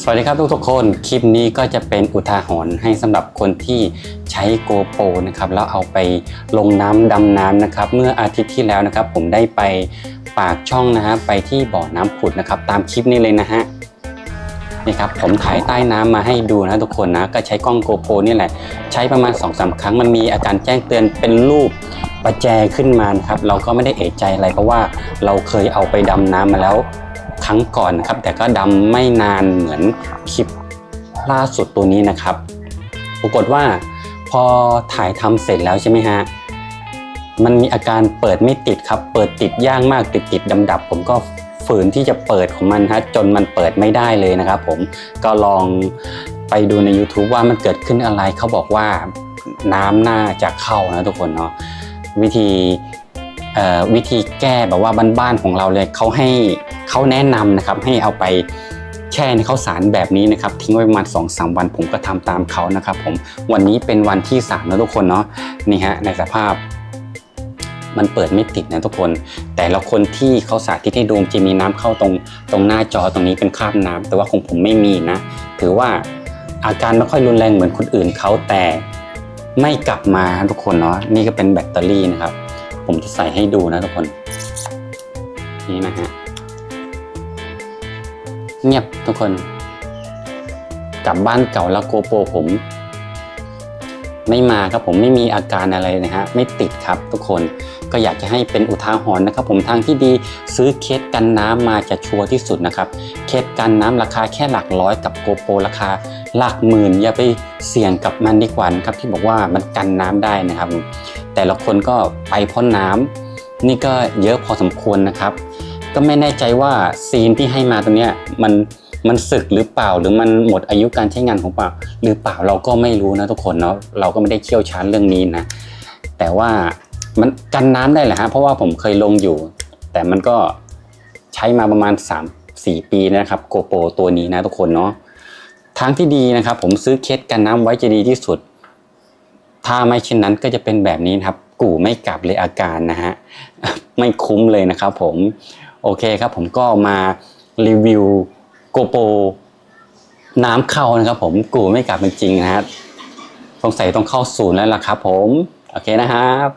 สวัสดีครับทุกทุกๆคน คลิปนี้ก็จะเป็นอุทาหรณ์ให้สำหรับคนที่ใช้โกโปรนะครับแล้วเอาไปลงน้ำดำน้ำนะครับ เมื่ออาทิตย์ที่แล้วนะครับ ผมได้ไปปากช่องนะฮะไปที่บ่อน้ำผุดนะครับ ตามคลิปนี้เลยนะฮะนี่ครับผมถ่ายใต้น้ำมาให้ดูนะทุกคนนะก็ใช้กล้องโกโปรนี่แหละ ใช้ประมาณ2อสาครั้งมันมีอาการแจ้งเตือนเป็นรูปประแจขึ้นมานครับ เราก็ไม่ได้เอะใจอะไรเพราะว่าเราเคยเอาไปดำน้ำมาแล้ว ครั้งก่อนนะครับ แต่ก็ดำไม่นานเหมือนคลิปล่าสุดตัวนี้นะครับ ปรากฏว่าพอถ่ายทำเสร็จแล้วใช่ไหมฮะมันมีอาการเปิดไม่ติดครับ เปิดติดยากมากติดติดดำดับ ผมก็ฝืนที่จะเปิดของมันฮะจนมันเปิดไม่ได้เลยนะครับ ผมก็ลองไปดูใน YouTube ว่ามันเกิดขึ้นอะไรเขาบอกว่าน้ำน่าจะเข้านะทุกคนเนาะวิธีเอ่อวิธีแก้แบบว่าบ้านๆของเราเลยเขาให้ เขาแนะนำนะครับให้เอาไปแช่ในข้าวสารแบบนี้นะครับทิ้งไว้ประมาณ2อสวันผมก็ทำตามเขานะครับผมวันนี้เป็นวันที่3แล้วทุกคนเนาะนี่ฮะในสภาพมันเปิดไม่ติดนะทุกคน แต่ละคนที่เขาสาธิตให้ดูจะมีน้ำเข้าตรงตรงหน้าจอตรงนี้เป็นคราบน้ำแต่ว่าของผมไม่มีนะ ถือว่าอาการไม่ค่อยรุนแรงเหมือนคนอื่นเขาแต่ไม่กลับมาทุกคนเนาะนี่ก็เป็นแบตเตอรี่นะครับ ผมจะใส่ให้ดูนะทุกคน นี่นะฮะ เงียบทุกคน กลับบ้านเก่าแล้วโกโปรผม ไม่มาครับผมไม่มีอาการอะไรนะฮะไม่ติดครับทุกคนก็อยากจะให้เป็นอุทาหรณ์นะครับ ผมทางที่ดีซื้อเคสกันน้ำมาจะชัวร์ที่สุดนะครับเคสกันน้ำราคาแค่หลักร้อยกับโกโปรราคาหลักหมื่นอย่าไปเสี่ยงกับมันดีกว่านะครับที่บอกว่ามันกันน้ำได้นะครับ แต่ละคนก็ไปเพ่นน้ำนี่ก็เยอะพอสมควรนะครับ ก็ไม่แน่ใจว่าซีนที่ให้มาตรงเนี้ยมันมันสึกหรือเปล่าหรือมันหมดอายุการใช้งานของเปล่า หรือเปล่าเราก็ไม่รู้นะทุกคนเนาะเราก็ไม่ได้เชี่ยวชาญเรื่องนี้นะ แต่ว่ามันกันน้ำได้แหละฮะเพราะว่าผมเคยลงอยู่ แต่มันก็ใช้มาประมาณ 3-4 ปีนะครับโกโปรตัวนี้นะทุกคนเนาะทางที่ดีนะครับ ผมซื้อเคสกันน้ำไว้จะดีที่สุด ถ้าไม่เช่นนั้นก็จะเป็นแบบนี้นะครับ กู่ไม่กลับเลยอาการนะฮะไม่คุ้มเลยนะครับผม โอเคครับผมก็มารีวิวโกโปรน้ำเข้านะครับผมกูไม่กลับจริงๆนะฮะสงสัยต้องเข้าศูนย์แล้วล่ะครับผม โอเคนะครับ